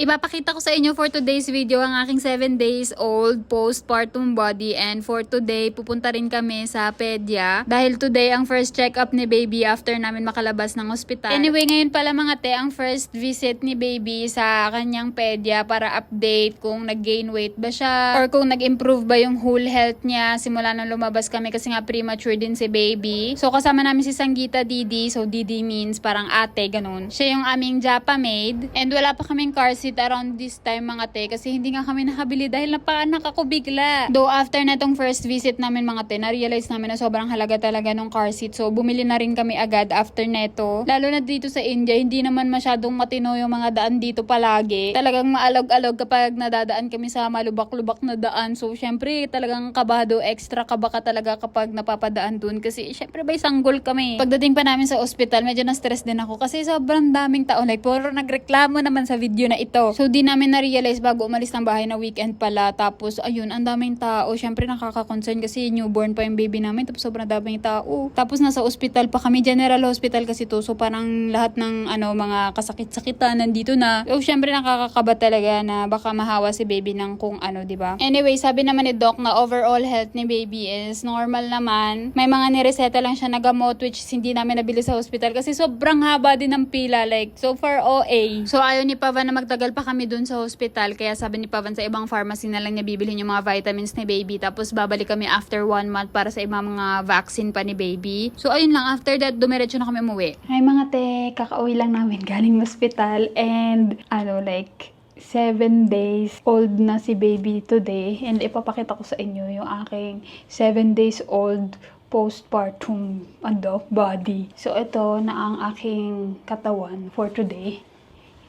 Ipapakita ko sa inyo for today's video ang aking 7 days old postpartum body and for today pupunta rin kami sa pedya dahil today ang first check-up ni baby after namin makalabas ng ospital. Anyway, ngayon pala mga te, ang first visit ni baby sa kanyang pedya para update kung nag-gain weight ba siya or kung nag-improve ba yung whole health niya simula nung lumabas kami kasi nga premature din si baby. So kasama namin si Sanggita Didi, so Didi means parang ate, ganun. Siya yung aming Japa maid and wala pa kaming car seat around this time mga te kasi hindi nga kami nakabili dahil napaanak ako bigla. Though after na tong first visit namin mga te, na-realize namin na sobrang halaga talaga ng car seat. So bumili na rin kami agad after neto. Lalo na dito sa India, hindi naman masyadong matino yung mga daan dito palagi. Talagang maalog-alog kapag nadadaan kami sa malubak-lubak na daan. So syempre talagang kabado, extra kaba ka talaga kapag napapadaan dun kasi syempre by sanggol kami. Pagdating pa namin sa ospital, medyo na-stress din ako kasi sobrang daming tao. Like, puro nagreklamo naman sa video na ito. So, di namin na-realize bago umalis ng bahay na weekend pala. Tapos, ayun, ang daming tao. Siyempre, nakaka-concern kasi newborn pa yung baby namin. Tapos, sobrang daming tao. Tapos, nasa ospital pa kami. General hospital kasi to. So, parang lahat ng ano mga kasakit-sakitan nandito na. So, siyempre, nakakakaba talaga na baka mahawa si baby ng kung ano, di ba? Anyway, sabi naman ni Doc na overall health ni baby is normal naman. May mga nireseta lang siya na gamot which hindi namin nabili sa hospital kasi sobrang haba din ng pila. Like, so far OA. So, ayaw ni Pavan na magtagal pa kami dun sa hospital. Kaya sabi ni Pavan sa ibang pharmacy na lang niya bibilhin yung mga vitamins ni baby. Tapos, babalik kami after one month para sa ibang mga vaccine pa ni baby. So, ayun lang. After that, dumiretso na kami umuwi. Ay, mga te, kakauwi lang namin galing hospital. And, ano, like, seven days old na si baby today and ipapakita ko sa inyo yung aking seven days old postpartum ano, body. So, ito na ang aking katawan for today.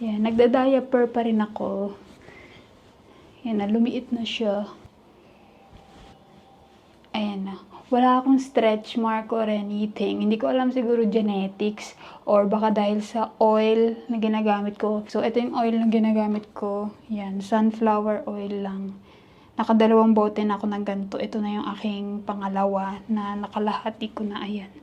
Yan, nagda-diaper pa rin ako. Yan na, lumiit na siya. Ayan na. Wala akong stretch mark or anything. Hindi ko alam siguro genetics or baka dahil sa oil na ginagamit ko. So, ito yung oil na ginagamit ko. Yan, sunflower oil lang. Nakadalawang bote na ako ng ganito. Ito na yung aking pangalawa na nakalahati ko na. Ayan.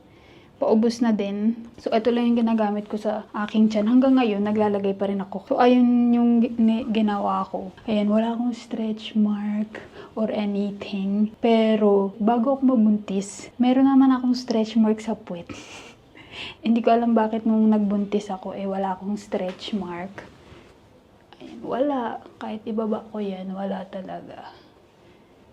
Paubos na din. So, ito lang yung ginagamit ko sa aking tiyan. Hanggang ngayon, naglalagay pa rin ako. So, ayun yung ginawa ko. Ayan, wala akong stretch mark or anything. Pero, bago ako mabuntis, meron naman akong stretch mark sa puwet. Hindi ko alam bakit nung nagbuntis ako, eh, wala akong stretch mark. Ayan, wala. Kahit ibaba ko yan, wala talaga.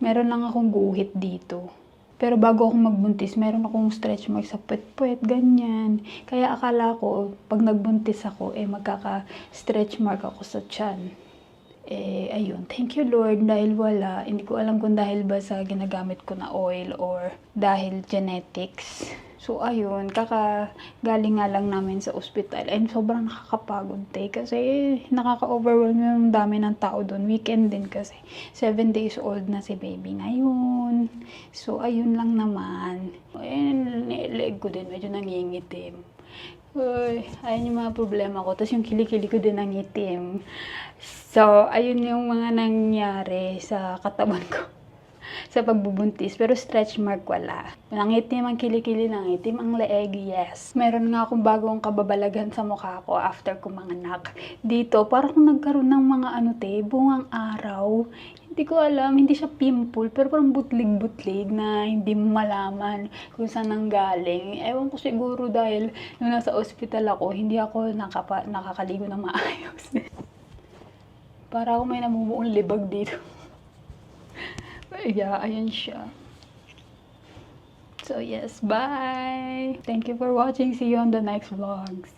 Meron lang akong guhit dito. Pero bago ako magbuntis, meron akong stretch mark sa puwet-puwet, ganyan. Kaya akala ko, pag nagbuntis ako, eh magkaka-stretch mark ako sa tiyan. Eh, ayun. Thank you Lord dahil wala. Hindi ko alam kung dahil ba sa ginagamit ko na oil or dahil genetics. So, ayun. Kakagaling nga lang namin sa ospital. And sobrang nakakapagod te. Kasi nakaka-overwhelm yung dami ng tao doon. Weekend din kasi. Seven days old na si baby ngayon. So, ayun lang naman. Ayun, leg ko din. Medyo nangingitim. Uy, ayun yung mga problema ko. Tapos yung kilikili ko din nangitim. So, ayun yung mga nangyari sa katawan ko sa pagbubuntis. Pero stretch mark wala. Nangitim ang kilikili, nangitim ang leeg, yes. Meron nga akong bagong kababalagan sa mukha ko after ko manganak. Dito, parang nagkaroon ng mga ano te, bungang araw. Hindi ko alam, hindi siya pimple, pero parang butlig-butlig na hindi mo malaman kung saan nang galing. Ewan ko siguro dahil nung nasa ospital ako, hindi ako nakapa, nakakaligo na maayos. Para ako may namumuong libag dito. Yeah, ayan siya. So yes, bye! Thank you for watching. See you on the next vlogs.